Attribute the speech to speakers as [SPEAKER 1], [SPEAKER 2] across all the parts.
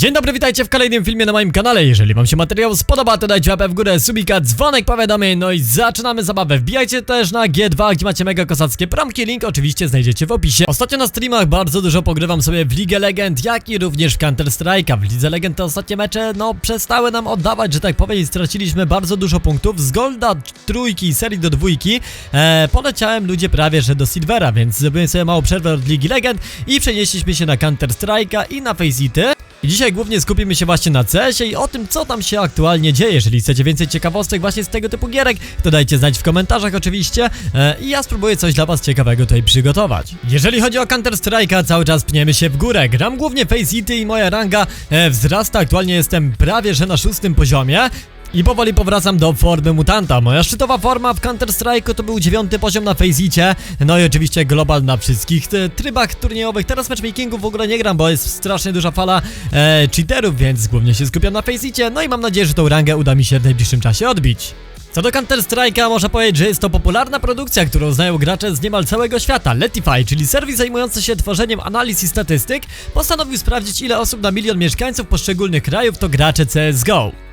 [SPEAKER 1] Dzień dobry, witajcie w kolejnym filmie na moim kanale. Jeżeli wam się materiał spodoba, to dajcie łapę w górę, subika, dzwonek, powiadomień, no i zaczynamy zabawę. Wbijajcie też na G2, gdzie macie mega kosackie promki, link oczywiście znajdziecie w opisie. Ostatnio na streamach bardzo dużo pogrywam sobie w Ligę Legend, jak i również w Counter Strike'a. W Lidze Legend te ostatnie mecze, no przestały nam oddawać, że tak powiem, i straciliśmy bardzo dużo punktów. Z Golda trójki, serii do dwójki, e, poleciałem ludzie prawie, że do Silvera, więc zrobiłem sobie małą przerwę od Ligi Legend i przenieśliśmy się na Counter Strike'a i na Faceity. I dzisiaj głównie skupimy się właśnie na CS-ie i o tym, co tam się aktualnie dzieje. Jeżeli chcecie więcej ciekawostek właśnie z tego typu gierek, to dajcie znać w komentarzach oczywiście e, i ja spróbuję coś dla was ciekawego tutaj przygotować. Jeżeli chodzi o Counter Strike'a, cały czas pniemy się w górę. Gram głównie Face Hity i moja ranga e, wzrasta. Aktualnie jestem prawie, że na szóstym poziomie. I powoli powracam do formy mutanta. Moja szczytowa forma w Counter Strike'u to był dziewiąty poziom na Faceicie. No i oczywiście global na wszystkich e, trybach turniejowych. Teraz matchmakingu w ogóle nie gram, bo jest strasznie duża fala e, cheaterów, więc głównie się skupiam na Faceicie. No i mam nadzieję, że tą rangę uda mi się w najbliższym czasie odbić. Co do Counter Strike'a można powiedzieć, że jest to popularna produkcja, którą znają gracze z niemal całego świata. Letify, czyli serwis zajmujący się tworzeniem analiz i statystyk, postanowił sprawdzić ile osób na milion mieszkańców poszczególnych krajów to gracze CSGO.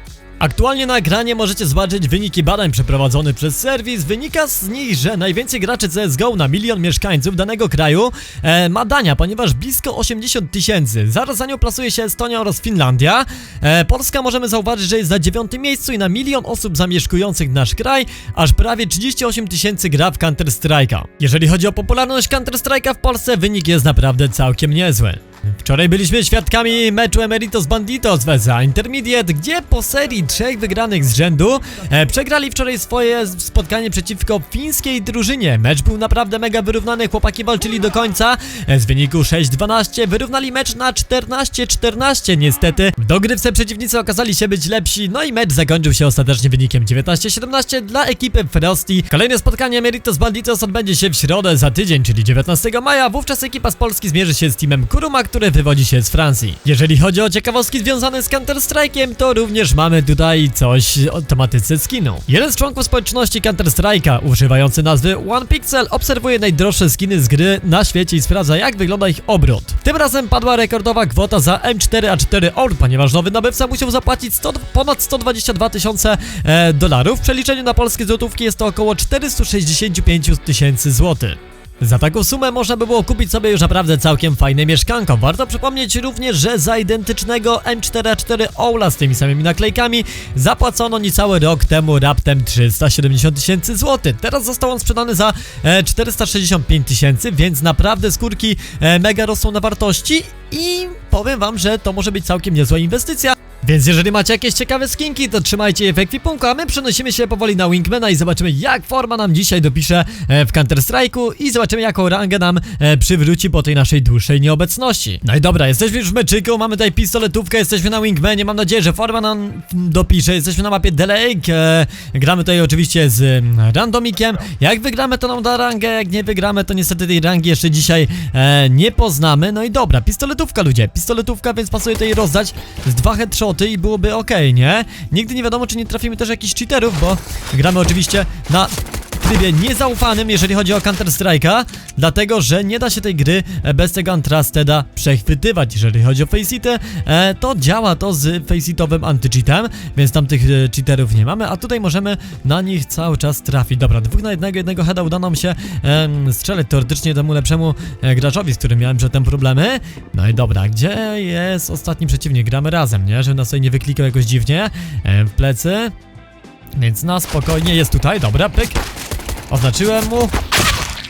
[SPEAKER 1] Aktualnie na ekranie możecie zobaczyć wyniki badań przeprowadzonych przez serwis. Wynika z nich, że najwięcej graczy CSGO na milion mieszkańców danego kraju e, ma Dania, ponieważ blisko 80 tysięcy. Zaraz za nią plasuje się Estonia oraz Finlandia. E, Polska możemy zauważyć, że jest na dziewiątym miejscu i na milion osób zamieszkujących nasz kraj, aż prawie 38 tysięcy gra w Counter Strike'a. Jeżeli chodzi o popularność Counter Strike'a w Polsce, wynik jest naprawdę całkiem niezły. Wczoraj byliśmy świadkami meczu Emeritus Banditos vs Intermediate, gdzie po serii trzech wygranych z rzędu e, przegrali wczoraj swoje spotkanie przeciwko fińskiej drużynie. Mecz był naprawdę mega wyrównany, chłopaki walczyli do końca. E, z wyniku 6-12 wyrównali mecz na 14-14 niestety. W dogrywce przeciwnicy okazali się być lepsi, no i mecz zakończył się ostatecznie wynikiem 19-17 dla ekipy Frosty. Kolejne spotkanie Emeritus Banditos odbędzie się w środę za tydzień, czyli 19 maja. Wówczas ekipa z Polski zmierzy się z teamem Kuruma, który wywodzi się z Francji. Jeżeli chodzi o ciekawostki związane z Counter Strike'iem, to również mamy tutaj coś o tematyce skinu. Jeden z członków społeczności Counter Strike'a, używający nazwy OnePixel, obserwuje najdroższe skiny z gry na świecie i sprawdza jak wygląda ich obrót. Tym razem padła rekordowa kwota za M4A4 Orb, ponieważ nowy nabywca musiał zapłacić 100, ponad 122 tysiące e, dolarów. W przeliczeniu na polskie złotówki jest to około 465 tysięcy złotych. Za taką sumę można by było kupić sobie już naprawdę całkiem fajne mieszkanko. Warto przypomnieć również, że za identycznego M4A4 Oula z tymi samymi naklejkami zapłacono niecały rok temu raptem 370 tysięcy złotych. Teraz został on sprzedany za e, 465 tysięcy, więc naprawdę skórki e, mega rosną na wartości i powiem wam, że to może być całkiem niezła inwestycja. Więc jeżeli macie jakieś ciekawe skinki, to trzymajcie je w ekwipunku, a my przenosimy się powoli na Wingmana i zobaczymy jak forma nam dzisiaj dopisze e, w Counter Strike'u i zobaczymy jaką rangę nam e, przywróci po tej naszej dłuższej nieobecności. No i dobra, jesteśmy już w meczyku, mamy tutaj pistoletówkę, jesteśmy na Wingmanie, mam nadzieję, że forma nam dopisze, jesteśmy na mapie The Lake, e, gramy tutaj oczywiście z mm, randomikiem, jak wygramy to nam da rangę, jak nie wygramy to niestety tej rangi jeszcze dzisiaj nie poznamy, no i dobra, pistoletówka ludzie, pistoletówka, więc pasuje tutaj rozdać z dwa i byłoby ok, nie? Nigdy nie wiadomo, czy nie trafimy też jakichś cheaterów, bo gramy oczywiście na trybie niezaufanym, jeżeli chodzi o Counter Strike'a, dlatego, że nie da się tej gry e, bez tego Untrusteda przechwytywać. Jeżeli chodzi o Faceity, e, to działa to z Faceitowym anti-cheatem, więc tam tych e, cheaterów nie mamy, a tutaj możemy na nich cały czas trafić. Dobra, dwóch na jednego, jednego heada uda nam się strzelać teoretycznie temu lepszemu e, graczowi, z którym miałem przedtem problemy. No i dobra, gdzie jest ostatni przeciwnik? Gramy razem, nie? Żeby nas tutaj nie wyklikał jakoś dziwnie w plecy. Więc na spokojnie jest tutaj, dobra, pyk. Oznaczyłem mu.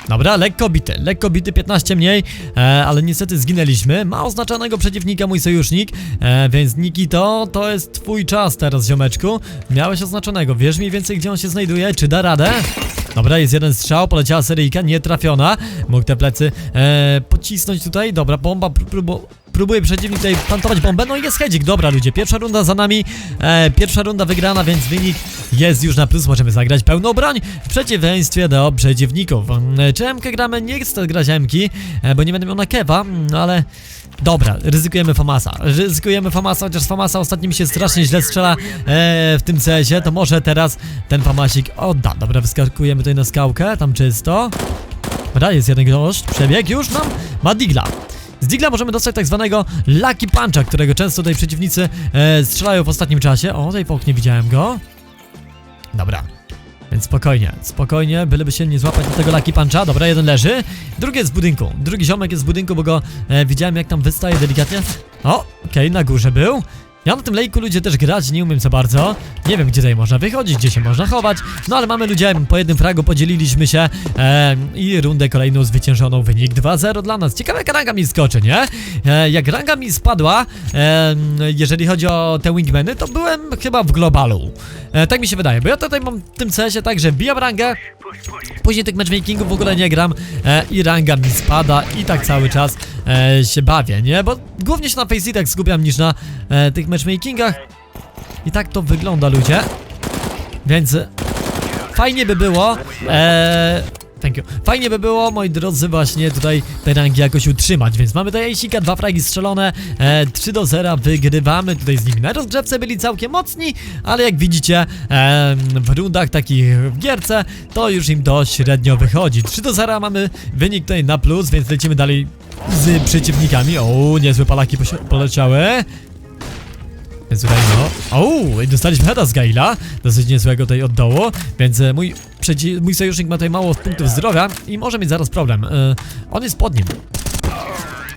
[SPEAKER 1] Dobra, lekko bity, lekko bity, 15 mniej, e, ale niestety zginęliśmy. Ma oznaczonego przeciwnika mój sojusznik, e, więc Nikito, to jest twój czas teraz, ziomeczku. Miałeś oznaczonego, wiesz mniej więcej gdzie on się znajduje, czy da radę? Dobra, jest jeden strzał, poleciała seryjka, nie trafiona. Mógł te plecy e, pocisnąć tutaj, dobra, bomba pró- próbuje przeciwnik tutaj plantować bombę, no i jest hedzik, dobra ludzie, pierwsza runda za nami, e, pierwsza runda wygrana, więc wynik jest już na plus, możemy zagrać pełną broń w przeciwieństwie do przeciwników. E, Czy MK gramy? Nie chcę grać MK, e, bo nie będę miał na kewa, no ale... Dobra, ryzykujemy Famasa. Ryzykujemy Famasa, chociaż Famasa ostatnio mi się strasznie źle strzela e, w tym CS-ie, to może teraz ten Famasik odda. Dobra, wyskakujemy tutaj na skałkę, tam czysto. Dobra, jest jeden gość, przebieg już nam, ma digla. Z Digla możemy dostać tak zwanego Lucky Puncha, którego często tutaj przeciwnicy e, strzelają w ostatnim czasie. O, tutaj w oknie widziałem go. Dobra. Więc spokojnie, spokojnie, byleby się nie złapać do tego Lucky Puncha. Dobra, jeden leży. Drugi jest w budynku. Drugi ziomek jest w budynku, bo go e, widziałem jak tam wystaje delikatnie. O, okej, na górze był. Ja na tym lejku ludzie też grać nie umiem za bardzo. Nie wiem, gdzie tutaj można wychodzić, gdzie się można chować. No ale mamy ludzie, po jednym fragu podzieliliśmy się e, i rundę kolejną zwyciężoną. Wynik 2-0 dla nas. Ciekawe jak ranga mi skoczy, nie? E, jak ranga mi spadła, e, jeżeli chodzi o te wingmany, to byłem chyba w globalu. E, tak mi się wydaje, bo ja tutaj mam w tym CS-ie tak, że wbijam rangę, Później tych matchmakingów w ogóle nie gram e, i ranga mi spada i tak cały czas e, się bawię, nie? Bo głównie się na Faceitach skupiam niż na e, tych matchmakingach. I tak to wygląda, ludzie. Więc e, fajnie by było, e, thank you, fajnie by było, moi drodzy, właśnie tutaj te rangi jakoś utrzymać, więc mamy tutaj Ejsika, dwa fragi strzelone, e, 3 do 0, wygrywamy tutaj z nimi. Na rozgrzewce byli całkiem mocni, ale jak widzicie, e, w rundach takich w gierce, to już im to średnio wychodzi. 3 do 0 mamy wynik tutaj na plus, więc lecimy dalej z przeciwnikami. O, niezłe palaki poleciały. Więc tutaj no. O, i dostaliśmy heada z Gaila. Dosyć niezłego tutaj od dołu. Więc e, mój, mój sojusznik ma tutaj mało punktów zdrowia i może mieć zaraz problem. E, on jest pod nim.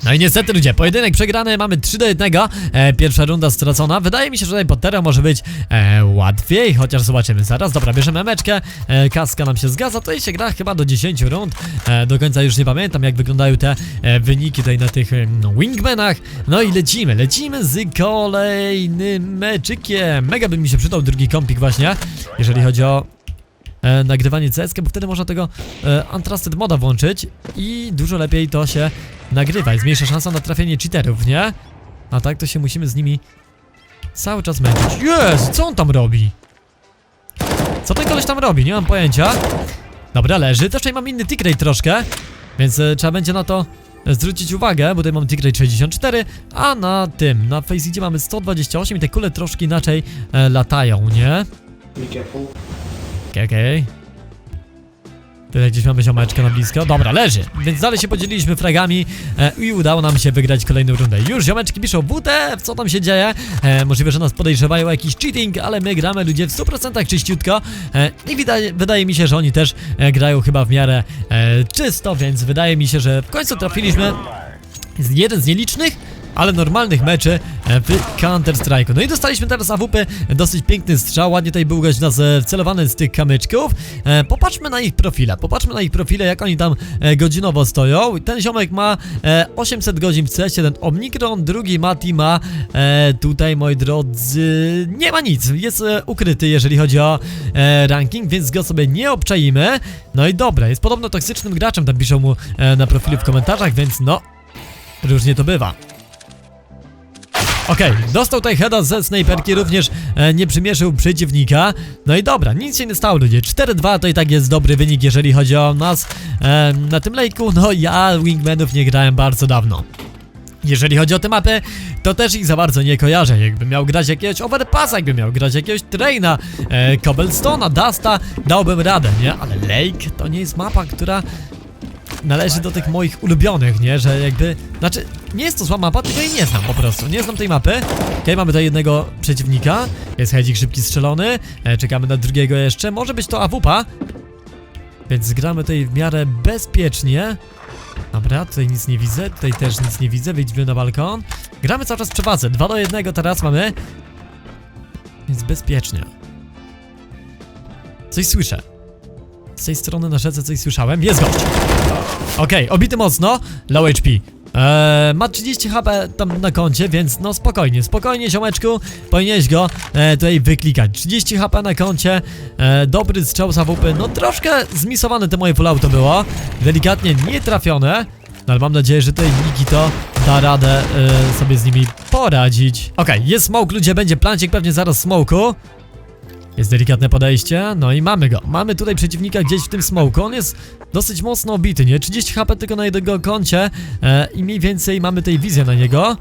[SPEAKER 1] No i niestety ludzie, pojedynek przegrany, mamy 3 do 1, e, pierwsza runda stracona, wydaje mi się, że tutaj pod terem może być e, łatwiej, chociaż zobaczymy zaraz, dobra, bierzemy meczkę, e, kaska nam się zgadza, tutaj się gra chyba do 10 rund, e, do końca już nie pamiętam jak wyglądają te e, wyniki tutaj na tych e, no, wingmanach, no i lecimy, lecimy z kolejnym meczykiem, mega by mi się przydał drugi kompik właśnie, jeżeli chodzi o e, nagrywanie CS, bo wtedy można tego e, Untrusted moda włączyć i dużo lepiej to się nagrywa i zmniejsza szansa na trafienie cheaterów, nie? A tak to się musimy z nimi cały czas męczyć. Jezu, co on tam robi? Co ten koleś tam robi? Nie mam pojęcia. Dobra, leży. Też tutaj mam inny tick rate troszkę, więc e, trzeba będzie na to e, zwrócić uwagę, bo tutaj mam tick rate 64, a na tym, na Faceidzie mamy 128 i te kule troszkę inaczej e, latają, nie?
[SPEAKER 2] Be careful.
[SPEAKER 1] Okej, okej. Tutaj gdzieś mamy ziomeczkę na blisko. Dobra, leży. Więc dalej się podzieliliśmy fragami e, i udało nam się wygrać kolejną rundę. Już ziomeczki piszą WTF, co tam się dzieje. E, możliwe, że nas podejrzewają jakiś cheating, ale my gramy ludzie w 100% czyściutko. E, I wydaje, wydaje mi się, że oni też e, grają chyba w miarę e, czysto, więc wydaje mi się, że w końcu trafiliśmy z jeden z nielicznych, ale normalnych meczy e, w Counter-Strike'u. No i dostaliśmy teraz AWP, dosyć piękny strzał, ładnie tutaj był gość nas e, wcelowany z tych kamyczków. E, popatrzmy na ich profile, popatrzmy na ich profile, jak oni tam godzinowo stoją. Ten ziomek ma e, 800 godzin w CS, jeden Omnicron, drugi Mati ma tutaj, moi drodzy, nie ma nic, jest ukryty, jeżeli chodzi o ranking, więc go sobie nie obczaimy. No i dobra, jest podobno toksycznym graczem, tam piszą mu na profilu w komentarzach, więc no, różnie to bywa. Okej, dostał tutaj heada ze snajperki, również e, nie przymierzył przeciwnika. No i dobra, nic się nie stało ludzie. 4-2 to i tak jest dobry wynik, jeżeli chodzi o nas e, na tym lejku. No ja Wingmanów nie grałem bardzo dawno. Jeżeli chodzi o te mapy, to też ich za bardzo nie kojarzę. Jakbym miał grać jakiegoś Overpassa, jakbym miał grać jakiegoś Traina, e, Cobblestone'a, Dusta, dałbym radę, nie? Ale Lake to nie jest mapa, która należy do tych moich ulubionych, nie? Że jakby, znaczy, nie jest to zła mapa, tylko jej nie znam po prostu, nie znam tej mapy. Okej, mamy tutaj jednego przeciwnika, jest hedzik szybki strzelony, e, czekamy na drugiego jeszcze, może być to AWP, więc gramy tutaj w miarę bezpiecznie. Dobra, tutaj nic nie widzę, tutaj też nic nie widzę, wyjdźmy na balkon. Gramy cały czas przewadze, 2 do 1 teraz mamy, więc bezpiecznie. Coś słyszę. Z tej strony na rzece coś słyszałem, jest gość. Okej, obity mocno, low HP. Eee, ma 30 HP tam na koncie, więc no spokojnie, spokojnie ziomeczku, powinieneś go e, tutaj wyklikać. 30 HP na koncie, e, dobry strzał z AWP, no troszkę zmisowane te moje auto było, delikatnie nie trafione, no ale mam nadzieję, że tutaj Niki to da radę e, sobie z nimi poradzić. Okej, jest smoke, ludzie, będzie plancik pewnie zaraz smoku. Jest delikatne podejście, no i mamy go. Mamy tutaj przeciwnika gdzieś w tym smoku. On jest dosyć mocno obity, nie? 30 HP tylko na jednego koncie e, i mniej więcej mamy tej wizję na niego.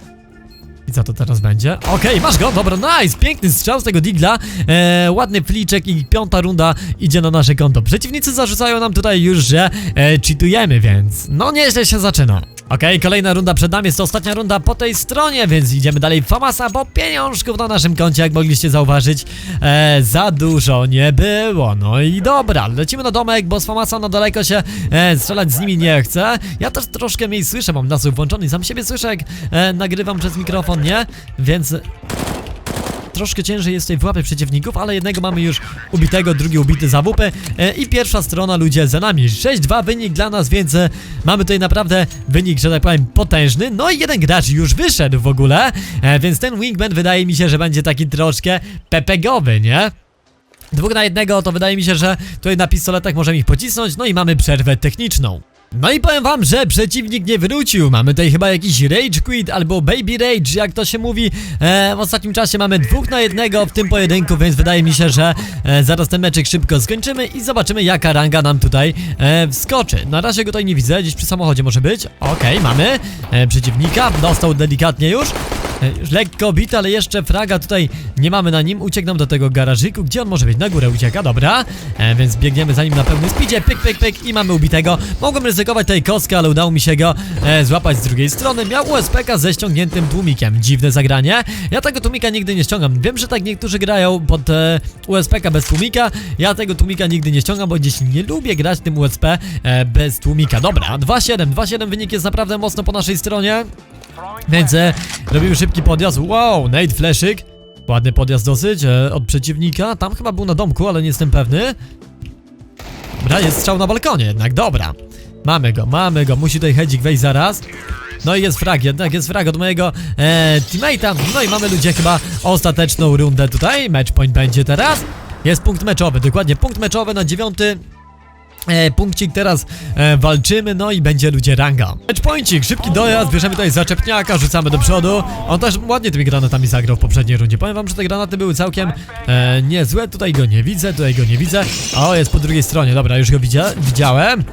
[SPEAKER 1] I co to teraz będzie? Okej, masz go, dobra, nice, piękny strzał z tego digla, e, ładny fliczek i piąta runda idzie na nasze konto. Przeciwnicy zarzucają nam tutaj już, że e, cheatujemy, więc no nieźle się zaczyna. Okej, kolejna runda przed nami, jest to ostatnia runda po tej stronie, więc idziemy dalej w Famasa, bo pieniążków na naszym koncie, jak mogliście zauważyć, e, za dużo nie było. No i dobra, lecimy na domek, bo z Famasa na daleko się e, strzelać z nimi nie chcę. Ja też troszkę mniej słyszę, mam nasłuch włączony, sam siebie słyszę, jak e, nagrywam przez mikrofon, nie? Więc troszkę ciężej jest tutaj wyłapać przeciwników, ale jednego mamy już ubitego, drugi ubity za WP e, i pierwsza strona ludzie za nami. 6-2 wynik dla nas, więc e, mamy tutaj naprawdę wynik, że tak powiem, potężny. No i jeden gracz już wyszedł w ogóle, e, więc ten wingman wydaje mi się, że będzie taki troszkę pepegowy, nie? Dwóch na jednego, to wydaje mi się, że tutaj na pistoletach możemy ich pocisnąć, no i mamy przerwę techniczną. No i powiem wam, że przeciwnik nie wrócił. Mamy tutaj chyba jakiś Rage Quit albo Baby Rage, jak to się mówi. E, w ostatnim czasie mamy dwóch na jednego w tym pojedynku, więc wydaje mi się, że e, zaraz ten meczek szybko skończymy i zobaczymy jaka ranga nam tutaj e, wskoczy. Na razie go tutaj nie widzę, gdzieś przy samochodzie może być. Okej, mamy e, przeciwnika, dostał delikatnie już. E, lekko bit, ale jeszcze fraga tutaj nie mamy na nim. Uciekł nam do tego garażyku. Gdzie on może być? Na górę ucieka, dobra. E, więc biegniemy za nim na pełnym speedzie. Pyk, pyk, pyk i mamy ubitego. Mogłem ryzykować tej kostkę, ale udało mi się go e, złapać z drugiej strony. Miał USPK ze ściągniętym tłumikiem. Dziwne zagranie. Ja tego tłumika nigdy nie ściągam. Wiem, że tak niektórzy grają pod e, USPK bez tłumika. Ja tego tłumika nigdy nie ściągam, bo gdzieś nie lubię grać tym USP e, bez tłumika. Dobra, 2-7. 2-7 wynik jest naprawdę mocno po naszej stronie. Więc e, robimy szybki podjazd. Wow, Nate Fleszyk. Ładny podjazd dosyć e, od przeciwnika. Tam chyba był na domku, ale nie jestem pewny. Dobra, jest strzał na balkonie jednak, dobra. Mamy go, mamy go. Musi tutaj hedzik wejść zaraz. No i jest frag, jednak jest frag od mojego e, teammate'a. No i mamy ludzie chyba ostateczną rundę tutaj. Match point będzie teraz. Jest punkt meczowy, dokładnie punkt meczowy na dziewiąty E, punkcik teraz e, walczymy, no i będzie ludzie ranga. Matchpointik, szybki dojazd, bierzemy tutaj zaczepniaka, rzucamy do przodu. On też ładnie tymi granatami zagrał w poprzedniej rundzie. Powiem wam, że te granaty były całkiem e, niezłe. Tutaj go nie widzę, tutaj go nie widzę. O, jest po drugiej stronie, dobra, już go widzia widziałem.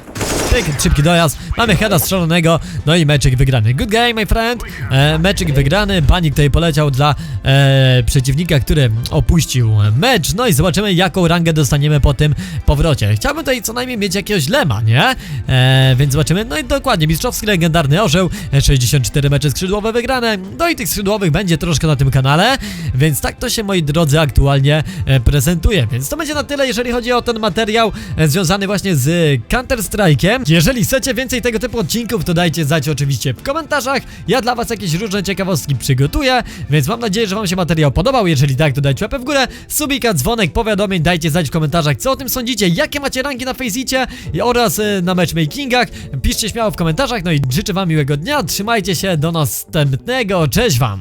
[SPEAKER 1] Pyk, szybki dojazd, mamy heada strzelonego, no i meczyk wygrany. Good game, my friend. E, meczyk wygrany, banik tutaj poleciał dla e, przeciwnika, który opuścił mecz. No i zobaczymy, jaką rangę dostaniemy po tym powrocie. Chciałbym tutaj co najmniej mieć jakiegoś lema, nie? E, więc zobaczymy. No i dokładnie, mistrzowski legendarny orzeł, e, 64 mecze skrzydłowe wygrane. No i tych skrzydłowych będzie troszkę na tym kanale, więc tak to się, moi drodzy, aktualnie e, prezentuje. Więc to będzie na tyle, jeżeli chodzi o ten materiał e, związany właśnie z Jeżeli chcecie więcej tego typu odcinków, to dajcie znać oczywiście w komentarzach. Ja dla was jakieś różne ciekawostki przygotuję, więc mam nadzieję, że wam się materiał podobał. Jeżeli tak, to dajcie łapę w górę, subika, dzwonek, powiadomień, dajcie znać w komentarzach, co o tym sądzicie, jakie macie rangi na Faceicie oraz e, na matchmakingach. Piszcie śmiało w komentarzach, no i życzę wam miłego dnia, trzymajcie się, do następnego, cześć wam!